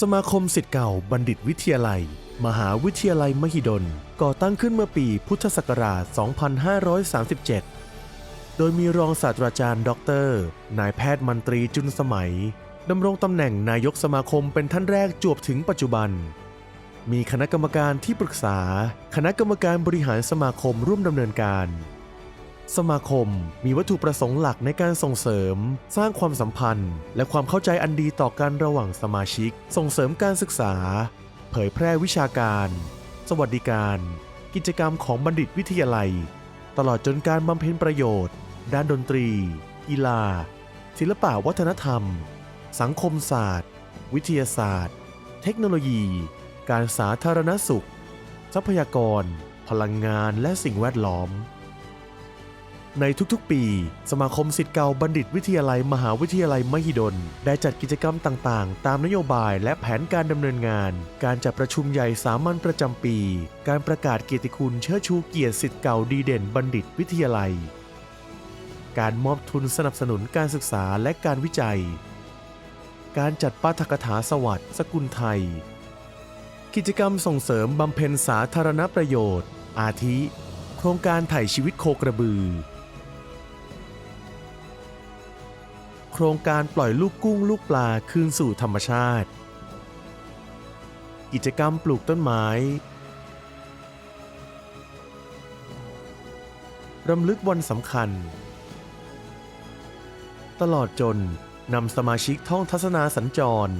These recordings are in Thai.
สมาคมสิทธิ์เก่าบัณฑิตวิทยาลัย มหาวิทยาลัยมหิดล ก่อตั้งขึ้นเมื่อปีพุทธศักราช 2537 โดยมีรองศาสตราจารย์ด็อกเตอร์ นายแพทย์มันตรีจุนสมัยดำรงตำแหน่งนายกสมาคมเป็นท่านแรกจวบถึงปัจจุบัน มีคณะกรรมการที่ปรึกษา คณะกรรมการบริหารสมาคมร่วมดำเนินการ สมาคมมีวัตถุประสงค์หลักในการส่งเสริม สร้างความสัมพันธ์ และความเข้าใจอันดีต่อกันระหว่างสมาชิก ส่งเสริมการศึกษา เผยแพร่วิชาการ สวัสดิการ กิจกรรมของบัณฑิตวิทยาลัย ตลอดจนการบำเพ็ญประโยชน์ ด้านดนตรี กีฬา ศิลปะวัฒนธรรม สังคมศาสตร์ วิทยาศาสตร์ เทคโนโลยี การสาธารณสุข ทรัพยากร พลังงานและสิ่งแวดล้อม ในทุกๆ ปี สมาคมสิทธิ์เก่าบัณฑิตวิทยาลัยมหาวิทยาลัยมหิดล ได้จัดกิจกรรมต่างๆ ตามนโยบายและแผนการดำเนินงาน การจัดประชุมใหญ่สามัญประจำปี การประกาศเกียรติคุณเชิดชูเกียรติสิทธิ์เก่าดีเด่นบัณฑิตวิทยาลัย การมอบทุนสนับสนุนการศึกษาและการวิจัย การจัดปาฐกถาสวัสดิ์สกุลไทย กิจกรรมส่งเสริมบำเพ็ญสาธารณประโยชน์ อาทิ โครงการไถ่ชีวิตโคกระบือ ครงการปล่อยลูกกุ้งลูกปลาคืนสู่ธรรมชาติ กิจกรรมปลูกต้นไม้ รำลึกวันสำคัญ ตลอดจนนำสมาชิกท่องทัศนาสัญจร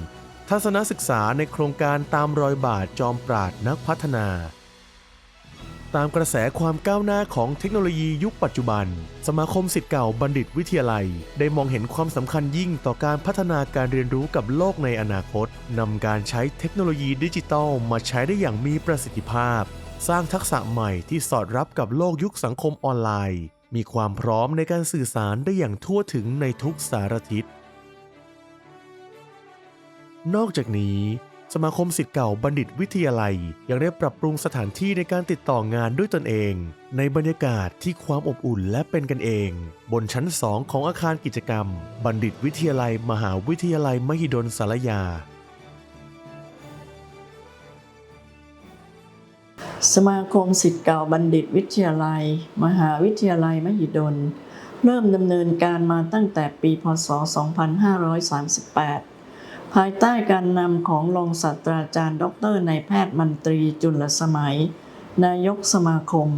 ทัศนศึกษาในโครงการตามรอยบาทจอมปราดนักพัฒนา ตามกระแสความก้าวหน้าของเทคโนโลยียุคปัจจุบัน สมาคมสิทธิ์เก่าบัณฑิตวิทยาลัย ได้มองเห็นความสำคัญยิ่งต่อการพัฒนาการเรียนรู้กับโลกในอนาคตนำการใช้เทคโนโลยีดิจิทัลมาใช้ได้อย่างมีประสิทธิภาพ สร้างทักษะใหม่ที่สอดรับกับโลกยุคสังคมออนไลน์ มีความพร้อมในการสื่อสารได้อย่างทั่วถึงในทุกสารทิศนอกจากนี้ สมาคมสิทธิ์เก่าบัณฑิตวิทยาลัย ยังได้ปรับปรุงสถานที่ในการติดต่องานด้วยตนเอง ในบรรยากาศที่ความอบอุ่นและเป็นกันเอง บนชั้นสองของอาคารกิจกรรม บัณฑิตวิทยาลัย มหาวิทยาลัยมหิดลสารยา สมาคมสิทธิ์เก่าบัณฑิตวิทยาลัย มหาวิทยาลัยมหิดล เริ่มดำเนินการมาตั้งแต่ปีพศ 2538 ภายใต้การนำของรองศาสตราจารย์ดอกเตอรนายแพทย์มันตรีจุลสมัย นายกสมาคม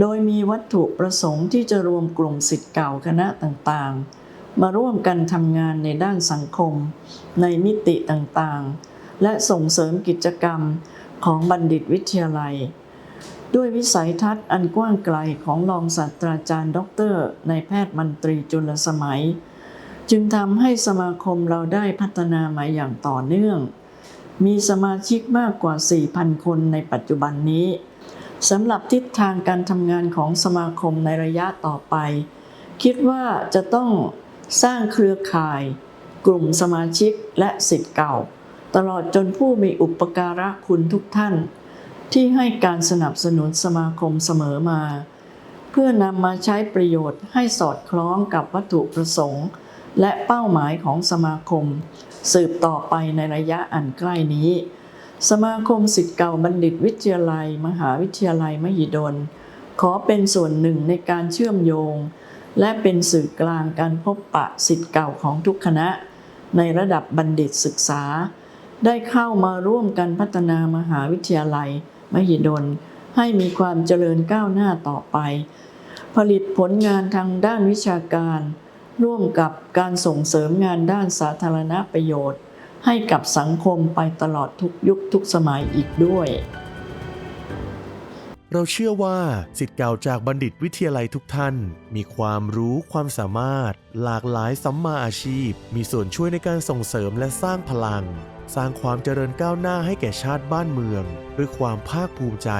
โดยมีวัตถุประสงค์ที่จะรวมกลุ่มสิทธิ์เก่าคณะต่างๆ มาร่วมกันทำงานในด้านสังคม ในมิติต่างๆ และส่งเสริมกิจกรรมของบัณฑิตวิทยาลัย ด้วยวิสัยทัศน์อันกว้างไกลของรองศาสตราจารย์ดอกเตอรนายแพทย์มันตรีจุลสมัย จึงทำให้สมาคมเราได้พัฒนามาอย่างต่อเนื่อง มีสมาชิกมากกว่า 4,000 คนในปัจจุบันนี้สำหรับทิศทางการทำงานของสมาคมในระยะต่อไป คิดว่าจะต้องสร้างเครือข่าย กลุ่มสมาชิกและสิทธิ์เก่า ตลอดจนผู้มีอุปการะคุณทุกท่าน ที่ให้การสนับสนุนสมาคมเสมอมา เพื่อนำมาใช้ประโยชน์ให้สอดคล้องกับวัตถุประสงค์ และเป้าหมายของสมาคม สืบต่อไปในระยะอันใกล้นี้ สมาคมสิทธิ์เก่าบัณฑิตวิทยาลัย มหาวิทยาลัยมหิดล ขอเป็นส่วนหนึ่งในการเชื่อมโยง และเป็นสื่อกลางการพบปะสิทธิ์เก่าของทุกคณะ ในระดับบัณฑิตศึกษา ได้เข้ามาร่วมกันพัฒนามหาวิทยาลัย มหิดล ให้มีความเจริญก้าวหน้าต่อไป ผลิตผลงานทางด้านวิชาการ ร่วมกับการส่งเสริมงานด้านสาธารณประโยชน์ ให้กับสังคมไปตลอดทุกยุคทุกสมัยอีกด้วย เราเชื่อว่าสิทธิ์เก่าจากบัณฑิตวิทยาลัยทุกท่าน มีความรู้ความสามารถ หลากหลายสัมมาอาชีพ มีส่วนช่วยในการส่งเสริมและสร้างพลัง สร้างความเจริญก้าวหน้าให้แก่ชาติบ้านเมืองด้วยความภาคภูมิใจ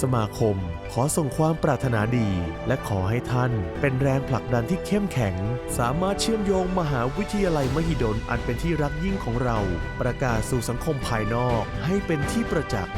สมาคม ขอส่งความปรารถนาดี และขอให้ท่านเป็นแรงผลักดันที่เข้มแข็ง สามารถเชื่อมโยงมหาวิทยาลัยมหิดลอันเป็นที่รักยิ่งของเรา ประกาศสู่สังคมภายนอกให้เป็นที่ประจักษ์